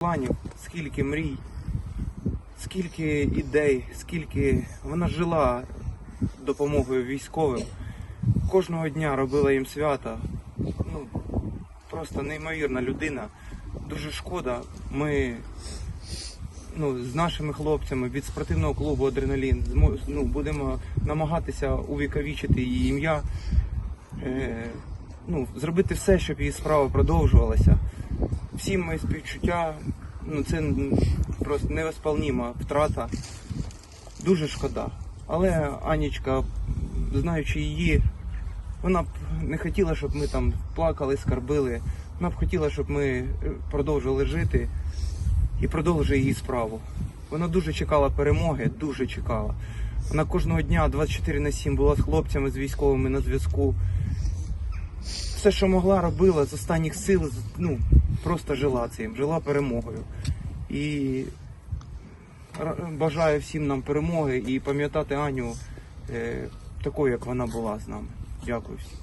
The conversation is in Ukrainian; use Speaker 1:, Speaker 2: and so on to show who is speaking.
Speaker 1: планів, скільки мрій, скільки ідей, скільки вона жила допомогою військовим. Кожного дня робила їм свята. Ну, просто неймовірна людина. Дуже шкода. Ми ну, з нашими хлопцями від спортивного клубу Адреналін ну, будемо намагатися увіковічити її ім'я. Е, ну, зробити все, щоб її справа продовжувалася. Всі мої співчуття, ну це просто невосполніма втрата. Дуже шкода. Але Анічка, знаючи її, вона б не хотіла, щоб ми там плакали, скарбили. Вона б хотіла, щоб ми е, продовжили жити і продовжили її справу. Вона дуже чекала перемоги, дуже чекала. Вона кожного дня 24 на 7 була з хлопцями, з військовими на зв'язку. Все, що могла, робила з останніх сил, ну, просто жила цим, жила перемогою. І бажаю всім нам перемоги і пам'ятати Аню е, такою, як вона була з нами. Дякую всім.